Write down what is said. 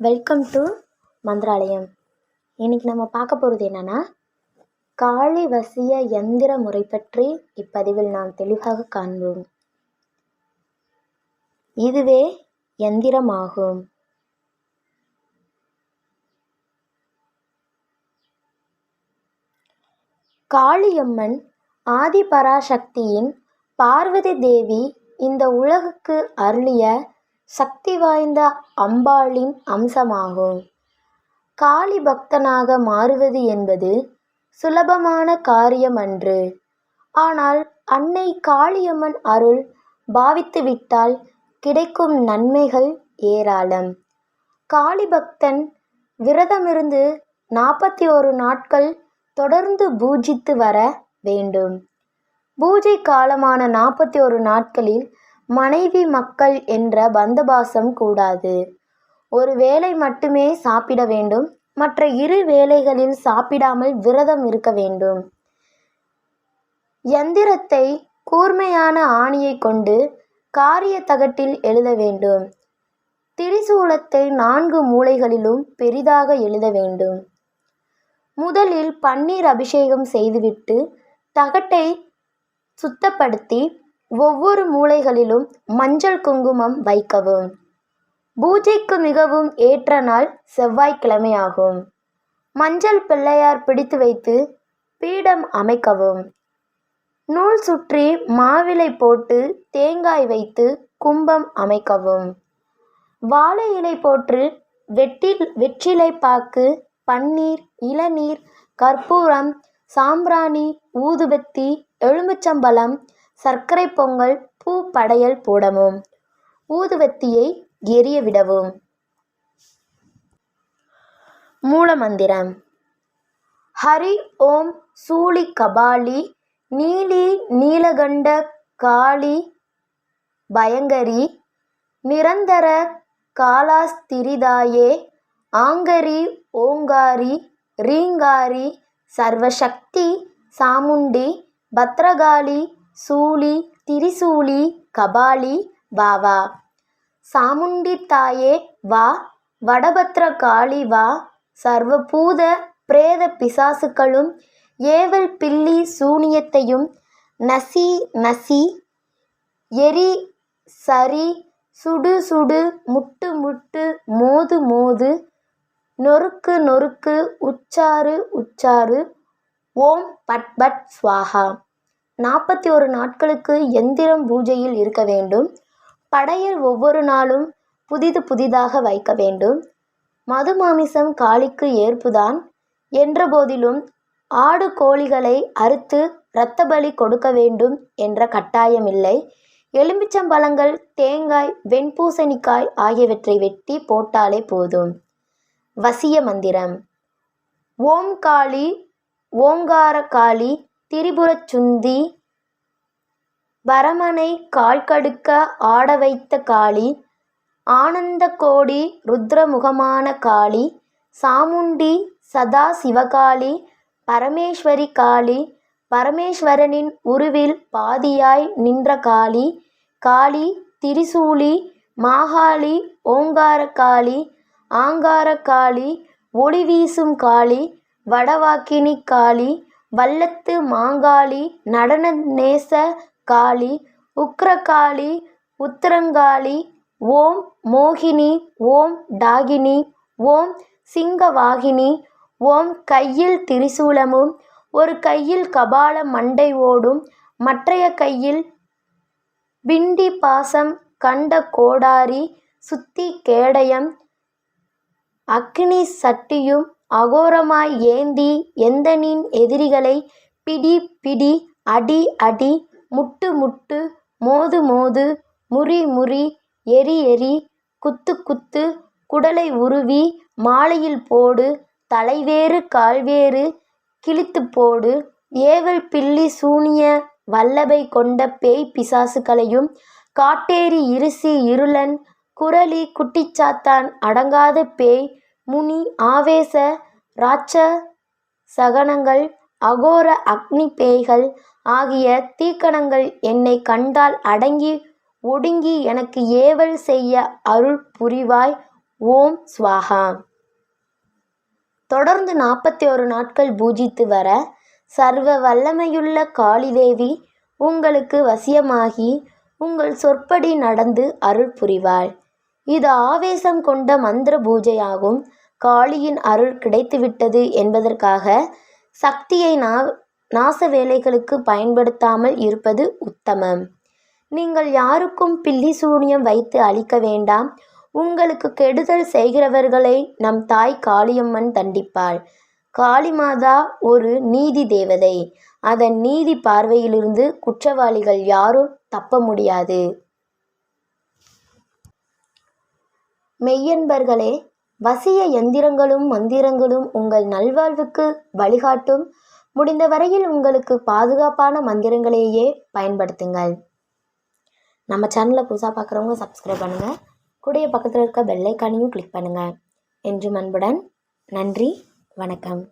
Welcome to Mantralayam. இன்றைக்கி நம்ம பார்க்க போகிறது என்னென்னா காளி வசிய யந்திர முறை பற்றி இப்பதிவில் நாம் தெளிவாக காண்போம். இதுவே எந்திரமாகும் காளியம்மன் ஆதிபராசக்தியின் பார்வதி தேவி இந்த உலகுக்கு அருளிய சக்தி வாய்ந்த அம்பாளின் அம்சமாகும். காளி பக்தனாக மாறுவது என்பது சுலபமான காரியம் அன்று ஆனால் அன்னை காளியம்மன் அருள் பாவித்துவிட்டால் கிடைக்கும் நன்மைகள் ஏராளம். காளி பக்தன் விரதமிருந்து நாற்பத்தி ஒரு நாட்கள் தொடர்ந்து பூஜித்து வர வேண்டும். பூஜை காலமான நாற்பத்தி ஒரு நாட்களில் மனைவி மக்கள் என்ற பந்தபாசம் கூடாது. ஒரு வேளை மட்டுமே சாப்பிட வேண்டும். மற்ற இரு வேளைகளில் சாப்பிடாமல் விரதம் இருக்க வேண்டும். யந்திரத்தை கூர்மையான ஆணியை கொண்டு காரிய தகட்டில் எழுத வேண்டும். திரிசூலத்தை நான்கு மூலைகளிலும் பெரிதாக எழுத வேண்டும். முதலில் பன்னீர் அபிஷேகம் செய்துவிட்டு தகட்டை சுத்தப்படுத்தி ஒவ்வொரு மூலைகளிலும் மஞ்சள் குங்குமம் வைக்கவும். பூஜைக்கு மிகவும் ஏற்ற நாள் செவ்வாய்க்கிழமையாகும். மஞ்சள் பிள்ளையார் பிடித்து வைத்து பீடம் அமைக்கவும். நூல் சுற்றி மாவிலை போட்டு தேங்காய் வைத்து கும்பம் அமைக்கவும். வாழை இலை போட்டு வெட்டில் வெற்றிலை பாக்கு பன்னீர் இளநீர் கற்பூரம் சாம்பிராணி ஊதுபத்தி எலுமிச்சம்பழம் சர்க்கரை பொங்கல் பூ படையல் போடவும். ஊதுவத்தியை எரிய விடவும் மூலமந்திரம். ஹரி ஓம் சூளி கபாலி நீலி நீலகண்ட காளி பயங்கரி நிரந்தர காலாஸ்திரிதாயே ஆங்கரி ஓங்காரி ரீங்காரி சர்வசக்தி சாமுண்டி பத்ரகாளி சூளி திரிசூலி கபாலி வா வா சாமுண்டி தாயே வா. வடபத்ர காளி வா. சர்வபூத பிரேத பிசாசுக்களும் ஏவல் பில்லி சூனியத்தையும் நசி நசி. எரி சரி சுடு சுடு முட்டு முட்டு மோது மோது. நொறுக்கு நொறுக்கு உச்சாரு உச்சாரு ஓம் பட் பட் ஸ்வாஹா. நாற்பத்தி ஒரு நாட்களுக்கு எந்திரம் பூஜையில் இருக்க வேண்டும். படையல் ஒவ்வொரு நாளும் புதிது புதிதாக வைக்க வேண்டும். மது மாமிசம் காளிக்கு ஏற்புதான் என்ற போதிலும் ஆடு கோழிகளை அறுத்து இரத்த பலி கொடுக்க வேண்டும் என்ற கட்டாயமில்லை. எலுமிச்சம்பழங்கள் தேங்காய் வெண்பூசணிக்காய் ஆகியவற்றை வெட்டி போட்டாலே போதும். வசிய மந்திரம். ஓம் காளி ஓங்கார காளி திரிபுரச் சுந்தி பரமனை கால்கடுக்க ஆட வைத்த காளி ஆனந்த கோடி ருத்ரமுகமான காளி சாமுண்டி சதா சிவகாளி பரமேஸ்வரி காளி பரமேஸ்வரனின் உருவில் பாதியாய் நின்ற காளி காளி திரிசூலி மாகாளி ஓங்கார காளி ஆங்கார காளி ஒளி வீசும் காளி வடவாக்கினி காளி வல்லத்து மாங்காளி நடன நேச காளி உக்ரகாளி உத்தரங்காளி ஓம் மோகினி ஓம் டாகினி ஓம் சிங்கவாகினி ஓம் கையில் திரிசூலமும் ஒரு கையில் கபால மண்டை ஓடும் மற்றைய கையில் பிண்டி பாசம் கண்ட கோடாரி சுத்தி கேடயம் அக்னி சட்டியும் அகோரமாய் ஏந்தி எந்தனின் எதிரிகளை பிடி பிடி அடி அடி முட்டு முட்டு மோது மோது முறி முறி எரி எரி குத்து குத்து குடலை உருவி மாலையில் போடு தலைவேறு கால்வேறு கிழித்து போடு ஏவல் பில்லி சூனிய வல்லபை கொண்ட பேய் பிசாசுகளையும் காட்டேரி இருசி இருளன் குரலி குட்டிச்சாத்தான் அடங்காத பேய் முனி ஆவேச ராட்ச சகனங்கள் அகோர அக்னி பேய்கள் ஆகிய தீக்கணங்கள் என்னை கண்டால் அடங்கி ஒடுங்கி எனக்கு ஏவல் செய்ய அருள் புரிவாய். ஓம் ஸ்வாகா. தொடர்ந்து நாற்பத்தி ஒரு நாட்கள் பூஜித்து வர சர்வ வல்லமையுள்ள காளிதேவி உங்களுக்கு வசியமாகி உங்கள் சொற்படி நடந்து அருள் புரிவாள். இது ஆவேசம் கொண்ட மந்திர பூஜையாகும். காளியின் அருள் கிடைத்துவிட்டது என்பதற்காக சக்தியை நா நாச வேலைகளுக்கு பயன்படுத்தாமல் இருப்பது உத்தமம். நீங்கள் யாருக்கும் பில்லி சூனியம் வைத்து அழிக்க வேண்டாம். உங்களுக்கு கெடுதல் செய்கிறவர்களை நம் தாய் காளியம்மன் தண்டிப்பாள். காளிமாதா ஒரு நீதி தேவதை. அதன் நீதி பார்வையிலிருந்து குற்றவாளிகள் யாரும் தப்ப முடியாது. மெய்யன்பர்களே வசிய எந்திரங்களும் மந்திரங்களும் உங்கள் நல்வாழ்வுக்கு வழிகாட்டும். முடிந்த வரையில் உங்களுக்கு பாதுகாப்பான மந்திரங்களையே பயன்படுத்துங்கள். நம்ம சேனலை புதுசாக பார்க்குறவங்க சப்ஸ்கிரைப் பண்ணுங்கள் கூடிய பக்கத்தில் இருக்க பெல்லைக்கானையும் கிளிக் பண்ணுங்கள் என்று அன்புடன் நன்றி வணக்கம்.